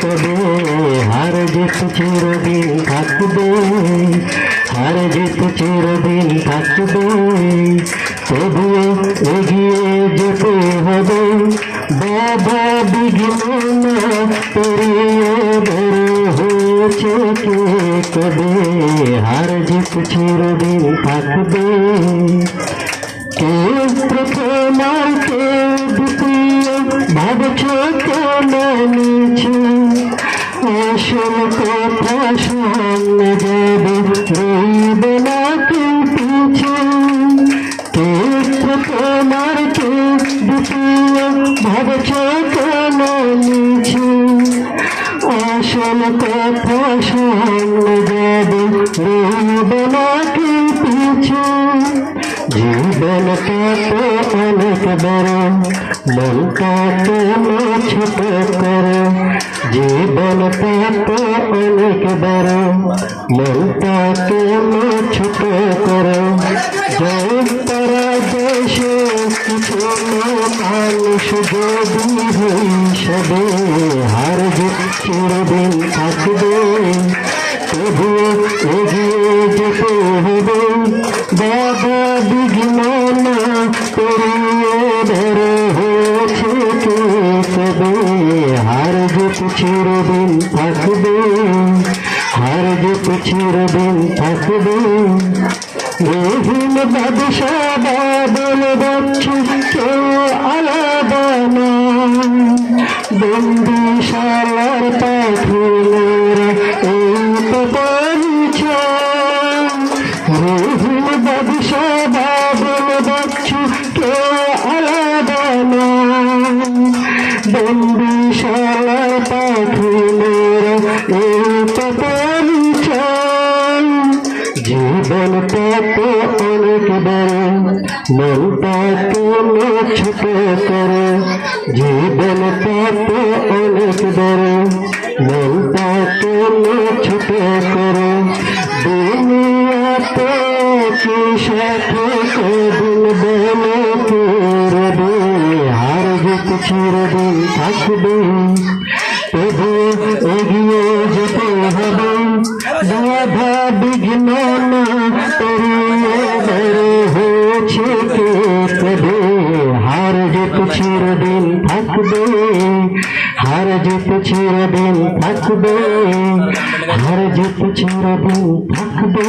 কবে হার জিত চিরদিন থাকবে হার জিত চিরদিন থাকবে তবুও এগিয়ে যেতে হবে বাবা বিঘ্ন পেরিয়ে বড় হয়েছে কে কবে হার জিত চিরদিন থাকবে কে প্রথম আসল কথা সামনে যাবে রইবে না কেউ পিছে। প্রথম আর কে ভাবছ কথা সামনে যাবে রইবে না জীবনটা তো অনেক বড় মনটা তো ছোট করো জীবনটা তো অনেক বড় মনটা তো ছোট করো জয় তারা দেশে কিছু মানুষ যদি হিসেবে হার চিরদিন থাকবে। তবুও এগিয়ে যেতে হবে, বাবা করিয়ে ধরে হয়েছে কবে হার জিত চিরদিন থাকবে হার জিত চিরদিন থাকবে রহিম বাদশা বাদল বচ্ছু কেউ আলাদা না বন্দিশালার পাখিরা এই তো রহিম বাদশা বাদল তো পরিচয় জীবন কত অনেক বড় মনটা কোনো ছোট করে জীবন কত অনেক বড় মনটা কোনো ছোট করে দুনিয়াতে কি সাথে জিত চিরদিন থাকবে তবু এগিয়ে যেতে হবে বাধা বিঘ্ন না পেরিয়ে বড় হয়েছে কে কবে হার জিত চিরদিন থাকবে হার জিত চিরদিন থাকবে হার জিত চিরদিন থাকবে